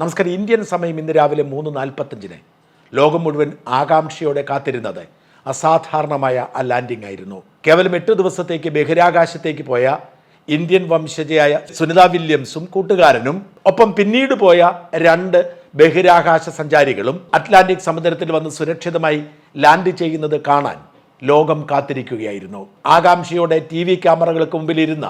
നമസ്കാരം. ഇന്ത്യൻ സമയം ഇന്ന് രാവിലെ മൂന്ന് നാൽപ്പത്തഞ്ചിന്. ലോകം മുഴുവൻ ആകാംക്ഷയോടെ കാത്തിരുന്നത് അസാധാരണമായ ആ ലാൻഡിംഗ് ആയിരുന്നു. കേവലം എട്ട് ദിവസത്തേക്ക് ബഹിരാകാശത്തേക്ക് പോയ ഇന്ത്യൻ വംശജയായ സുനിത വില്യംസും കൂട്ടുകാരനും ഒപ്പം പിന്നീട് പോയ രണ്ട് ബഹിരാകാശ സഞ്ചാരികളും അറ്റ്ലാന്റിക് സമുദ്രത്തിൽ വന്ന് സുരക്ഷിതമായി ലാൻഡ് ചെയ്യുന്നത് കാണാൻ ലോകം കാത്തിരിക്കുകയായിരുന്നു. ആകാംക്ഷയോടെ ടി വി ക്യാമറകൾക്ക് മുമ്പിലിരുന്ന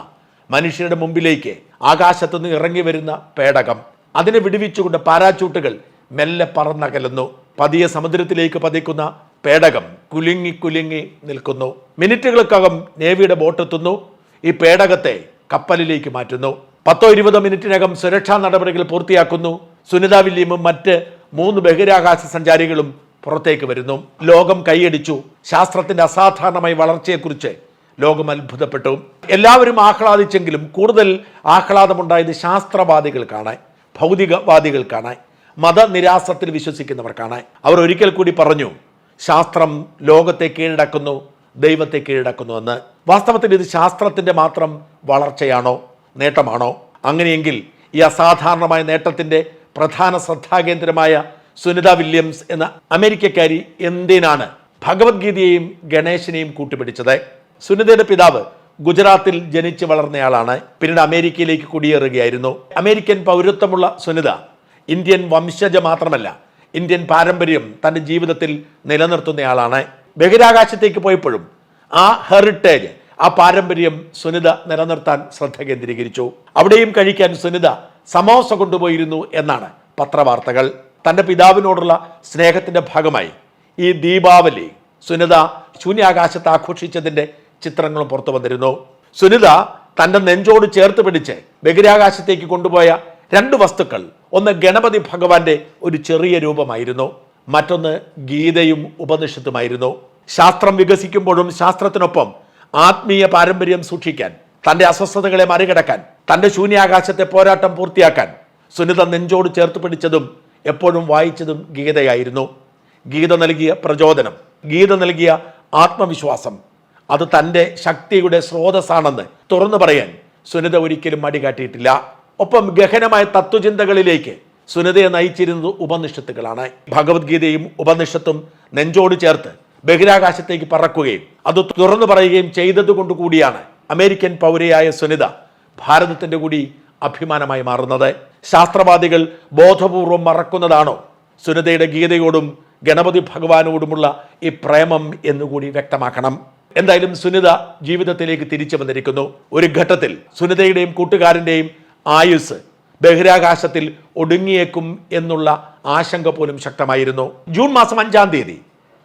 മനുഷ്യരുടെ മുമ്പിലേക്ക് ആകാശത്തുനിന്ന് ഇറങ്ങി വരുന്ന പേടകം അതിനെ വിടുവിച്ചുകൊണ്ട് പാരാച്ചൂട്ടുകൾ മെല്ലെ പറന്നകലുന്നു. പതിയെ സമുദ്രത്തിലേക്ക് പതിക്കുന്ന പേടകം കുലുങ്ങി കുലുങ്ങി നിൽക്കുന്നു. മിനിറ്റുകൾക്കകം നേവിയുടെ ബോട്ടെത്തുന്നു ഈ പേടകത്തെ കപ്പലിലേക്ക് മാറ്റുന്നു. പത്തോ ഇരുപതോ മിനിറ്റിനകം സുരക്ഷാ നടപടികൾ പൂർത്തിയാക്കുന്നു. സുനിത വില്യമും മറ്റ് മൂന്ന് ബഹിരാകാശ സഞ്ചാരികളും പുറത്തേക്ക് വരുന്നു. ലോകം കൈയടിച്ചു. ശാസ്ത്രത്തിന്റെ അസാധാരണമായ വളർച്ചയെക്കുറിച്ച് ലോകം അത്ഭുതപ്പെട്ടു. എല്ലാവരും ആഹ്ലാദിച്ചെങ്കിലും കൂടുതൽ ആഹ്ലാദമുണ്ടായത് ശാസ്ത്രവാദികൾക്കാണ്. ഭൗതികവാദികൾക്കാണ് മതനിരാസത്തിൽ വിശ്വസിക്കുന്നവർക്കാണ് അവർ ഒരിക്കൽ കൂടി പറഞ്ഞു ശാസ്ത്രം ലോകത്തെ കീഴടക്കുന്നു ദൈവത്തെ കീഴടക്കുന്നു എന്ന്. വാസ്തവത്തിൽ ഇത് ശാസ്ത്രത്തിന്റെ മാത്രം വളർച്ചയാണോ നേട്ടമാണോ? അങ്ങനെയെങ്കിൽ ഈ അസാധാരണമായ നേട്ടത്തിന്റെ പ്രധാന ശ്രദ്ധാകേന്ദ്രമായ സുനിത വില്യംസ് എന്ന അമേരിക്കക്കാരി എന്തിനാണ് ഭഗവത്ഗീതയെയും ഗണേശനെയും കൂട്ടുപിടിച്ചത്? സുനിതയുടെ പിതാവ് ഗുജറാത്തിൽ ജനിച്ചു വളർന്നയാളാണ്. പിന്നീട് അമേരിക്കയിലേക്ക് കുടിയേറുകയായിരുന്നു. അമേരിക്കൻ പൗരത്വമുള്ള സുനിത ഇന്ത്യൻ വംശജ മാത്രമല്ല ഇന്ത്യൻ പാരമ്പര്യം തന്റെ ജീവിതത്തിൽ നിലനിർത്തുന്നയാളാണ്. ബഹിരാകാശത്തേക്ക് പോയപ്പോഴും ആ ഹെറിറ്റേജ് ആ പാരമ്പര്യം സുനിത നിലനിർത്താൻ ശ്രദ്ധ കേന്ദ്രീകരിച്ചു. അവിടെയും കഴിക്കാൻ സുനിത സമോസ കൊണ്ടുപോയിരുന്നു എന്നാണ് പത്രവാർത്തകൾ. തന്റെ പിതാവിനോടുള്ള സ്നേഹത്തിന്റെ ഭാഗമായി ഈ ദീപാവലി സുനിത ശൂന്യാകാശത്ത് ആഘോഷിച്ചതിന്റെ ചിത്രങ്ങളും പുറത്തു വന്നിരുന്നു. സുനിത തന്റെ നെഞ്ചോട് ചേർത്ത് പിടിച്ച് ബഹിരാകാശത്തേക്ക് കൊണ്ടുപോയ രണ്ട് വസ്തുക്കൾ. ഒന്ന് ഗണപതി ഭഗവാന്റെ ഒരു ചെറിയ രൂപമായിരുന്നു. മറ്റൊന്ന് ഗീതയും ഉപനിഷത്തുമായിരുന്നു. ശാസ്ത്രം വികസിക്കുമ്പോഴും ശാസ്ത്രത്തിനൊപ്പം ആത്മീയ പാരമ്പര്യം സൂക്ഷിക്കാൻ തന്റെ അസ്വസ്ഥതകളെ മറികടക്കാൻ തന്റെ ശൂന്യാകാശത്തെ പോരാട്ടം പൂർത്തിയാക്കാൻ സുനിത നെഞ്ചോട് ചേർത്ത് പിടിച്ചതും എപ്പോഴും വായിച്ചതും ഗീതയായിരുന്നു. ഗീത നൽകിയ പ്രചോദനം ഗീത നൽകിയ ആത്മവിശ്വാസം അത് തന്റെ ശക്തിയുടെ സ്രോതസ്സാണെന്ന് തുറന്നു പറയാൻ സുനിത ഒരിക്കലും മടികാട്ടിയിട്ടില്ല ഒപ്പം ഗഹനമായ തത്വചിന്തകളിലേക്ക് സുനിതയെ നയിച്ചിരുന്നത് ഉപനിഷത്തുകളാണ്. ഭഗവത്ഗീതയും ഉപനിഷത്തും നെഞ്ചോട് ചേർത്ത് ബഹിരാകാശത്തേക്ക് പറക്കുകയും അത് തുറന്നു പറയുകയും ചെയ്തതുകൊണ്ട് കൂടിയാണ് അമേരിക്കൻ പൗരയായ സുനിത ഭാരതത്തിന്റെ കൂടി അഭിമാനമായി മാറുന്നത്. ശാസ്ത്രവാദികൾ ബോധപൂർവം മറക്കുന്നതാണോ സുനിതയുടെ ഗീതയോടും ഗണപതി ഭഗവാനോടുമുള്ള ഈ പ്രേമം എന്നുകൂടി വ്യക്തമാക്കണം. എന്തായാലും സുനിത ജീവിതത്തിലേക്ക് തിരിച്ചു വന്നിരിക്കുന്നു. ഒരു ഘട്ടത്തിൽ സുനിതയുടെയും കൂട്ടുകാരന്റെയും ആയുസ് ബഹിരാകാശത്തിൽ ഒടുങ്ങിയേക്കും എന്നുള്ള ആശങ്ക പോലും ശക്തമായിരുന്നു. ജൂൺ മാസം അഞ്ചാം തീയതി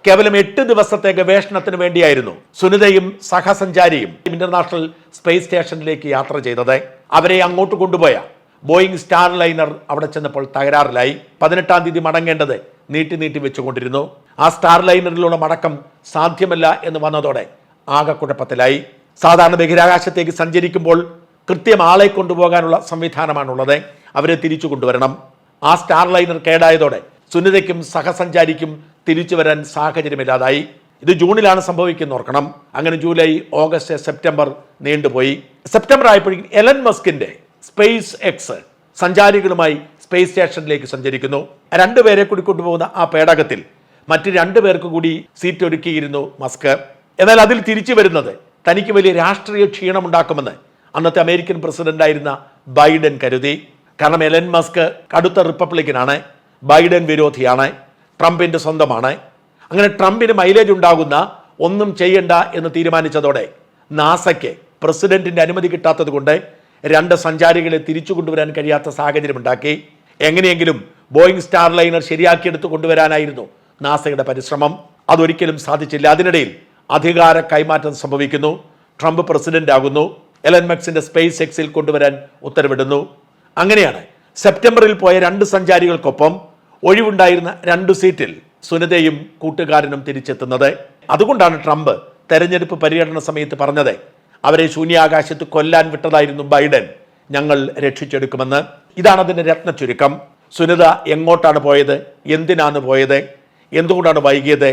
കേവലം എട്ട് ദിവസത്തെ ഗവേഷണത്തിന് വേണ്ടിയായിരുന്നു സുനിതയും സഹസഞ്ചാരിയും ഇന്റർനാഷണൽ സ്പേസ് സ്റ്റേഷനിലേക്ക് യാത്ര ചെയ്തത്. അവരെ അങ്ങോട്ട് കൊണ്ടുപോയ ബോയിങ് സ്റ്റാർ ലൈനർ അവിടെ ചെന്നപ്പോൾ തകരാറിലായി. പതിനെട്ടാം തീയതി മടങ്ങേണ്ടത് നീട്ടി നീട്ടി വെച്ചുകൊണ്ടിരുന്നു. ആ സ്റ്റാർ ലൈനറിലുള്ള മടക്കം സാധ്യമല്ല എന്ന് വന്നതോടെ ആകെ കുഴപ്പത്തിലായി. സാധാരണ ബഹിരാകാശത്തേക്ക് സഞ്ചരിക്കുമ്പോൾ കൃത്യം ആളെ കൊണ്ടുപോകാനുള്ള സംവിധാനമാണുള്ളത്. അവരെ തിരിച്ചു കൊണ്ടുവരണം. ആ സ്റ്റാർ ലൈനർ കേടായതോടെ സുനിതയ്ക്കും സഹസഞ്ചാരിക്കും തിരിച്ചു വരാൻ സാഹചര്യമില്ലാതായി. ഇത് ജൂണിലാണ് സംഭവിക്കുന്ന ഓർക്കണം. അങ്ങനെ ജൂലൈ ഓഗസ്റ്റ് സെപ്റ്റംബർ നീണ്ടുപോയി. സെപ്റ്റംബർ ആയപ്പോഴേക്കും എലൻ മസ്കിന്റെ സ്പേസ് എക്സ് സഞ്ചാരികളുമായി സ്പേസ് സ്റ്റേഷനിലേക്ക് സഞ്ചരിക്കുന്നു. രണ്ടുപേരെ കൂടി കൊണ്ടുപോകുന്ന ആ പേടകത്തിൽ മറ്റ് രണ്ടു പേർക്ക് കൂടി സീറ്റ് ഒരുക്കിയിരുന്നു മസ്ക്. എന്നാൽ അതിൽ തിരിച്ചു വരുന്നത് തനിക്ക് വലിയ രാഷ്ട്രീയ ക്ഷീണമുണ്ടാക്കുമെന്ന് അന്നത്തെ അമേരിക്കൻ പ്രസിഡന്റായിരുന്ന ബൈഡൻ കരുതി. കാരണം എലൻ മസ്ക് കടുത്ത റിപ്പബ്ലിക്കനാണ് ബൈഡൻ വിരോധിയാണ് ട്രംപിന്റെ സ്വന്തമാണ്. അങ്ങനെ ട്രംപിന് മൈലേജ് ഉണ്ടാകുന്ന ഒന്നും ചെയ്യണ്ട എന്ന് തീരുമാനിച്ചതോടെ നാസയ്ക്ക് പ്രസിഡന്റിന്റെ അനുമതി കിട്ടാത്തത് കൊണ്ട് രണ്ട് സഞ്ചാരികളെ തിരിച്ചു കൊണ്ടുവരാൻ കഴിയാത്ത സാഹചര്യമുണ്ടാക്കി. എങ്ങനെയെങ്കിലും ബോയിങ് സ്റ്റാർ ലൈനർ ശരിയാക്കിയെടുത്ത് കൊണ്ടുവരാനായിരുന്നു നാസയുടെ പരിശ്രമം അതൊരിക്കലും സാധിച്ചില്ല. അതിനിടയിൽ അധികാര കൈമാറ്റം സംഭവിക്കുന്നു. ട്രംപ് പ്രസിഡന്റ് ആകുന്നു എലൻ മക്സിന്റെ സ്പേസ് എക്സിൽ കൊണ്ടുവരാൻ ഉത്തരവിടുന്നു. അങ്ങനെയാണ് സെപ്റ്റംബറിൽ പോയ രണ്ട് സഞ്ചാരികൾക്കൊപ്പം ഒഴിവുണ്ടായിരുന്ന രണ്ട് സീറ്റിൽ സുനിതയും കൂട്ടുകാരനും തിരിച്ചെത്തുന്നത്. അതുകൊണ്ടാണ് ട്രംപ് തെരഞ്ഞെടുപ്പ് പര്യടന സമയത്ത് പറഞ്ഞത് അവരെ ശൂന്യാകാശത്ത് കൊല്ലാൻ വിട്ടതായിരുന്നു ബൈഡൻ. ഞങ്ങൾ രക്ഷിച്ചെടുക്കുമെന്ന്. ഇതാണ് അതിന്റെ രത്ന ചുരുക്കം സുനിത എങ്ങോട്ടാണ് പോയത്? എന്തിനാണ് പോയത്? എന്തുകൊണ്ടാണ് വൈകിയത്?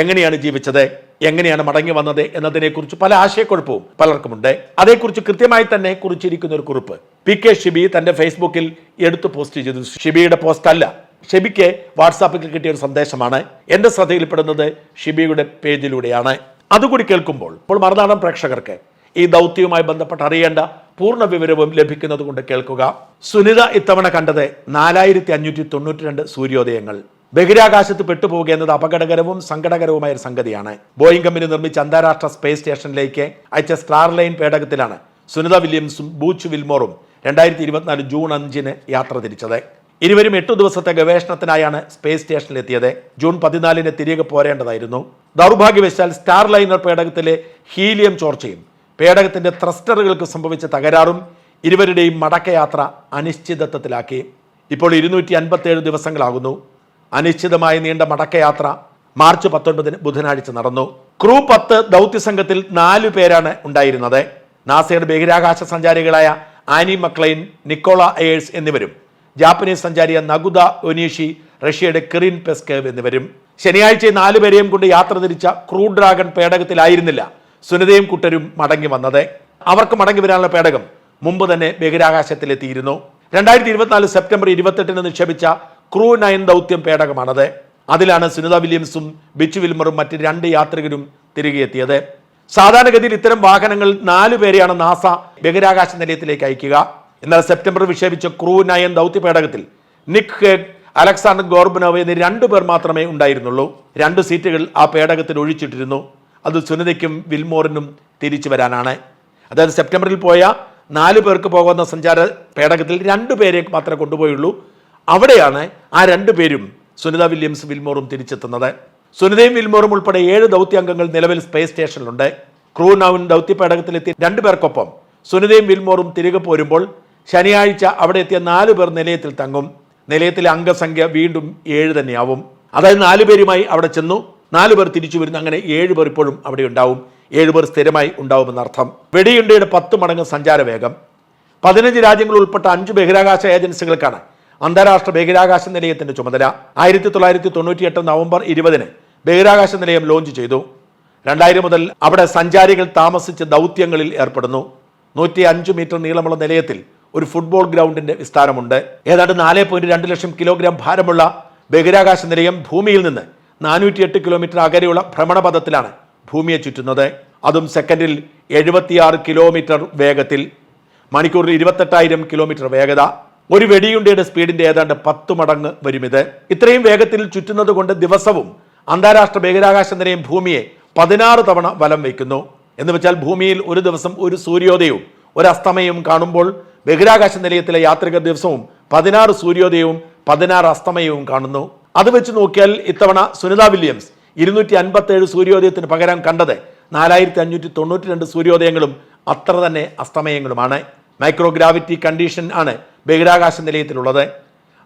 എങ്ങനെയാണ് ജീവിച്ചത്? എങ്ങനെയാണ് മടങ്ങി വന്നത്? എന്നതിനെക്കുറിച്ച് പല ആശയക്കുഴപ്പവും പലർക്കുമുണ്ട്. അതേക്കുറിച്ച് കൃത്യമായി തന്നെ കുറിച്ചിരിക്കുന്ന ഒരു കുറിപ്പ്. പി കെ ഷിബി തന്റെ ഫേസ്ബുക്കിൽ എടുത്തു പോസ്റ്റ് ചെയ്തു. ഷിബിയുടെ പോസ്റ്റ് അല്ല ഷിബിക്ക് വാട്സാപ്പിൽ കിട്ടിയ ഒരു സന്ദേശമാണ്. എന്റെ ശ്രദ്ധയിൽപ്പെടുന്നത് ഷിബിയുടെ പേജിലൂടെയാണ്. അതുകൂടി കേൾക്കുമ്പോൾ ഇപ്പോൾ മറുനാടൻ പ്രേക്ഷകർക്ക് ഈ ദൗത്യവുമായി ബന്ധപ്പെട്ട് അറിയേണ്ട പൂർണ വിവരവും ലഭിക്കുന്നത് കൊണ്ട് കേൾക്കുക. സുനിത ഇത്തവണ കണ്ടത് നാലായിരത്തി അഞ്ഞൂറ്റി തൊണ്ണൂറ്റി രണ്ട് സൂര്യോദയങ്ങൾ. ബഹിരാകാശത്ത് പെട്ടുപോവുക എന്നത് അപകടകരവും സങ്കടകരവുമായ ഒരു സംഗതിയാണ്. ബോയിങ് കമ്പനി നിർമ്മിച്ച അന്താരാഷ്ട്ര സ്പേസ് സ്റ്റേഷനിലേക്ക് അയച്ച സ്റ്റാർലൈൻ പേടകത്തിലാണ് സുനിത വില്യംസും ബൂച്ച് വിൽമോറും രണ്ടായിരത്തി ഇരുപത്തിനാല് ജൂൺ അഞ്ചിന് യാത്ര തിരിച്ചത്. ഇരുവരും എട്ടു ദിവസത്തെ ഗവേഷണത്തിനായാണ് സ്പേസ് സ്റ്റേഷനിൽ സ്റ്റേഷനിലെത്തിയത്. ജൂൺ പതിനാലിന് തിരികെ പോരേണ്ടതായിരുന്നു. ദൗർഭാഗ്യവശാൽ സ്റ്റാർലൈനർ പേടകത്തിലെ ഹീലിയം ചോർച്ചയും പേടകത്തിന്റെ ത്രസ്റ്ററുകൾക്ക് സംഭവിച്ച തകരാറും ഇരുവരുടെയും മടക്കയാത്ര അനിശ്ചിതത്വത്തിലാക്കി. ഇപ്പോൾ ഇരുന്നൂറ്റി അൻപത്തേഴ് ദിവസങ്ങളാകുന്നു. അനിശ്ചിതമായി നീണ്ട മടക്കയാത്ര മാർച്ച് പത്തൊൻപതിന് ബുധനാഴ്ച നടന്നു. ക്രൂ പത്ത് ദൗത്യസംഘത്തിൽ നാലു പേരാണ് ഉണ്ടായിരുന്നത്. നാസയുടെ ബഹിരാകാശ സഞ്ചാരികളായ ആനി മക്ലൈൻ നിക്കോള എയേഴ്സ് എന്നിവരും ജാപ്പനീസ് സഞ്ചാരിയ നഗുദ ഒനീഷി റഷ്യയുടെ കിറിൻ പെസ്കേവ് എന്നിവരും. ശനിയാഴ്ച നാലു നാലുപേരെയും കൊണ്ട് യാത്ര തിരിച്ച ക്രൂ ഡ്രാഗൺ പേടകത്തിലായിരുന്നില്ല സുനിതയും കുട്ടരും മടങ്ങി വന്നത്. അവർക്ക് മടങ്ങി വരാനുള്ള പേടകം മുമ്പ് തന്നെ ബഹിരാകാശത്തിലെത്തിയിരുന്നു. രണ്ടായിരത്തി ഇരുപത്തിനാല് സെപ്റ്റംബർ ഇരുപത്തെട്ടിന് നിക്ഷേപിച്ച ക്രൂ നയൻ ദൗത്യം പേടകമാണത്. അതിലാണ് സുനിത വില്യംസും ബിച്ച് വിൽമറും മറ്റ് രണ്ട് യാത്രികരും തിരികെ എത്തിയത് സാധാരണഗതിയിൽ ഇത്തരം വാഹനങ്ങൾ നാലു പേരെയാണ് നാസ ബഹിരാകാശ നിലയത്തിലേക്ക് അയക്കുക. എന്നാൽ സെപ്റ്റംബർ വിക്ഷേപിച്ച ക്രൂ നയൻ ദൗത്യ പേടകത്തിൽ നിക് ഹേഗ് അലക്സാണ്ടർ ഗോർബനോവ് എന്നീ രണ്ടു പേർ മാത്രമേ ഉണ്ടായിരുന്നുള്ളൂ. രണ്ട് സീറ്റുകൾ ആ പേടകത്തിൽ ഒഴിച്ചിട്ടിരുന്നു. അത് സുനിതയ്ക്കും വിൽമോറിനും തിരിച്ചു വരാനാണ്. അതായത് സെപ്റ്റംബറിൽ പോയ നാല് പേർക്ക് പോകുന്ന സഞ്ചാര പേടകത്തിൽ രണ്ടു പേരെ മാത്രമേ കൊണ്ടുപോയുള്ളൂ. അവിടെയാണ് ആ രണ്ടു പേരും സുനിത വില്യംസ് വിൽമോറും തിരിച്ചെത്തുന്നത്. സുനിതയും വിൽമോറും ഉൾപ്പെടെ ഏഴ് ദൗത്യാംഗങ്ങൾ നിലവിൽ സ്പേസ് സ്റ്റേഷനിലുണ്ട് ക്രൂ നൗൻ ദൗത്യ പേടകത്തിലെത്തിയ രണ്ടു പേർക്കൊപ്പം സുനിതയും വിൽമോറും തിരികെ പോരുമ്പോൾ ശനിയാഴ്ച അവിടെ എത്തിയ നാലു പേർ നിലയത്തിൽ തങ്ങും. നിലയത്തിലെ അംഗസംഖ്യ വീണ്ടും ഏഴ് തന്നെയാവും. അതായത് നാലു പേരുമായി അവിടെ ചെന്നു. നാലു പേർ തിരിച്ചു വരുന്നു അങ്ങനെ ഏഴ് പേർ ഇപ്പോഴും അവിടെ ഉണ്ടാവും. ഏഴ് പേർ സ്ഥിരമായി ഉണ്ടാവുമെന്നർത്ഥം വെടിയുണ്ടയുടെ പത്ത് മടങ്ങ് സഞ്ചാര വേഗം പതിനഞ്ച് രാജ്യങ്ങൾ ഉൾപ്പെട്ട അഞ്ച് ബഹിരാകാശ ഏജൻസികൾക്കാണ് അന്താരാഷ്ട്ര ബഹിരാകാശ നിലയത്തിന്റെ ചുമതല ആയിരത്തി തൊള്ളായിരത്തി തൊണ്ണൂറ്റിയെട്ട് നവംബർ ഇരുപതിന് ബഹിരാകാശ നിലയം ലോഞ്ച് ചെയ്തു. രണ്ടായിരം മുതൽ അവിടെ സഞ്ചാരികൾ താമസിച്ച് ദൗത്യങ്ങളിൽ ഏർപ്പെടുന്നു. നൂറ്റി അഞ്ച് മീറ്റർ നീളമുള്ള നിലയത്തിൽ ഒരു ഫുട്ബോൾ ഗ്രൗണ്ടിന്റെ വിസ്താരമുണ്ട്. ഏതാണ്ട് നാല് പോയിന്റ് രണ്ട് ലക്ഷം കിലോഗ്രാം ഭാരമുള്ള ബഹിരാകാശ നിലയം ഭൂമിയിൽ നിന്ന് നാനൂറ്റിയെട്ട് കിലോമീറ്റർ അകലെയുള്ള ഭ്രമണപഥത്തിലാണ് ഭൂമിയെ ചുറ്റുന്നത്. അതും സെക്കൻഡിൽ എഴുപത്തിയാറ് കിലോമീറ്റർ വേഗത്തിൽ. മണിക്കൂറിൽ ഇരുപത്തെട്ടായിരം കിലോമീറ്റർ വേഗത. ഒരു വെടിയുണ്ടയുടെ സ്പീഡിന്റെ ഏതാണ്ട് പത്ത് മടങ്ങ് വരും ഇത്. ഇത്രയും വേഗത്തിൽ ചുറ്റുന്നത് കൊണ്ട് ദിവസവും അന്താരാഷ്ട്ര ബഹിരാകാശ നിലയം ഭൂമിയെ പതിനാറ് തവണ വലം വയ്ക്കുന്നു. എന്ന് വെച്ചാൽ ഭൂമിയിൽ ഒരു ദിവസം ഒരു സൂര്യോദയവും ഒരു അസ്തമയവും കാണുമ്പോൾ ബഹിരാകാശ നിലയത്തിലെ യാത്രികർ ദിവസവും പതിനാറ് സൂര്യോദയവും പതിനാറ് അസ്തമയവും കാണുന്നു. അത് വെച്ച് നോക്കിയാൽ ഇത്തവണ സുനിത വില്യംസ് ഇരുന്നൂറ്റി അൻപത്തേഴ് സൂര്യോദയത്തിന് പകരം കണ്ടത് നാലായിരത്തി അഞ്ഞൂറ്റി തൊണ്ണൂറ്റി രണ്ട് സൂര്യോദയങ്ങളും അത്ര തന്നെ അസ്തമയങ്ങളുമാണ്. മൈക്രോഗ്രാവിറ്റി കണ്ടീഷൻ ആണ് ബഹിരാകാശ നിലയത്തിലുള്ളത്.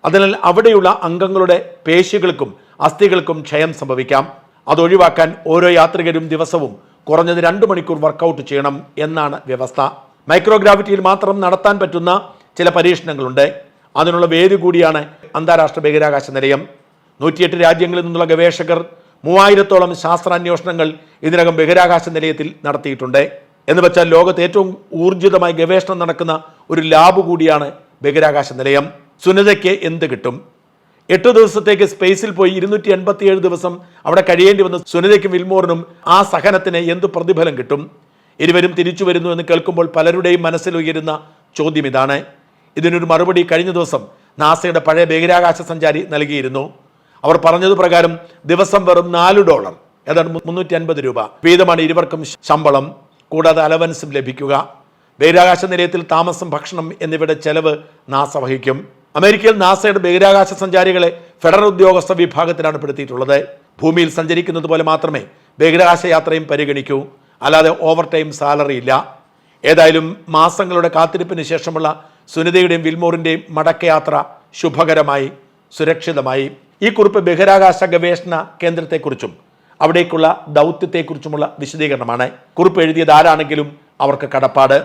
അതിനാൽ അവിടെയുള്ള അംഗങ്ങളുടെ പേശികൾക്കും അസ്ഥികൾക്കും ക്ഷയം സംഭവിക്കാം. അതൊഴിവാക്കാൻ ഓരോ യാത്രികരും ദിവസവും കുറഞ്ഞത് രണ്ട് മണിക്കൂർ വർക്കൗട്ട് ചെയ്യണം എന്നാണ് വ്യവസ്ഥ. മൈക്രോഗ്രാവിറ്റിയിൽ മാത്രം നടത്താൻ പറ്റുന്ന ചില പരീക്ഷണങ്ങളുണ്ട്. അതിനുള്ള വേദി കൂടിയാണ് അന്താരാഷ്ട്ര ബഹിരാകാശ നിലയം. നൂറ്റിയെട്ട് രാജ്യങ്ങളിൽ നിന്നുള്ള ഗവേഷകർ മൂവായിരത്തോളം ശാസ്ത്രാന്വേഷണങ്ങൾ ഇതിനകം ബഹിരാകാശ നിലയത്തിൽ നടത്തിയിട്ടുണ്ട്. എന്ന് വെച്ചാൽ ലോകത്ത് ഏറ്റവും ഊർജിതമായി ഗവേഷണം നടക്കുന്ന ഒരു ലാബ് കൂടിയാണ് ബഹിരാകാശ നിലയം സുനിതയ്ക്ക് എന്ത് കിട്ടും? എട്ട് ദിവസത്തേക്ക് സ്പേസിൽ പോയി ഇരുന്നൂറ്റി എൺപത്തിയേഴ് ദിവസം അവിടെ കഴിയേണ്ടി വന്ന സുനിതയ്ക്കും വിൽമോറിനും ആ സഹനത്തിന് എന്ത് പ്രതിഫലം കിട്ടും? ഇരുവരും തിരിച്ചു വരുന്നു എന്ന് കേൾക്കുമ്പോൾ പലരുടെയും മനസ്സിൽ ഉയരുന്ന ചോദ്യം ഇതാണ്. ഇതിനൊരു മറുപടി കഴിഞ്ഞ ദിവസം നാസയുടെ പഴയ ബഹിരാകാശ സഞ്ചാരി നൽകിയിരുന്നു. അവർ പറഞ്ഞത് പ്രകാരം ദിവസം വെറും നാല് ഡോളർ ഏതാണ്ട് മുന്നൂറ്റി അൻപത് രൂപ. വീതമാണ് ഇരുവർക്കും ശമ്പളം കൂടാതെ അലവൻസും ലഭിക്കുക. ബഹിരാകാശ നിലയത്തിൽ താമസം ഭക്ഷണം എന്നിവയുടെ ചെലവ് നാസ വഹിക്കും. അമേരിക്കയിൽ നാസയുടെ ബഹിരാകാശ സഞ്ചാരികളെ ഫെഡറൽ ഉദ്യോഗസ്ഥ വിഭാഗത്തിലാണ് പെടുത്തിയിട്ടുള്ളത്. ഭൂമിയിൽ സഞ്ചരിക്കുന്നത് പോലെ മാത്രമേ ബഹിരാകാശ യാത്രയും പരിഗണിക്കൂ. അല്ലാതെ ഓവർ ടൈം സാലറി ഇല്ല. ഏതായാലും മാസങ്ങളുടെ കാത്തിരിപ്പിന് ശേഷമുള്ള സുനിതയുടെയും വിൽമോറിന്റെയും മടക്കയാത്ര ശുഭകരമായി സുരക്ഷിതമായി. ഈ കുറിപ്പ് ബഹിരാകാശ ഗവേഷണ കേന്ദ്രത്തെക്കുറിച്ചും അവിടേക്കുള്ള ദൗത്യത്തെക്കുറിച്ചുമുള്ള വിശദീകരണമാണ്. കുറിപ്പ് എഴുതിയത് ആരാണെങ്കിലും അവർക്ക് കടപ്പാട്.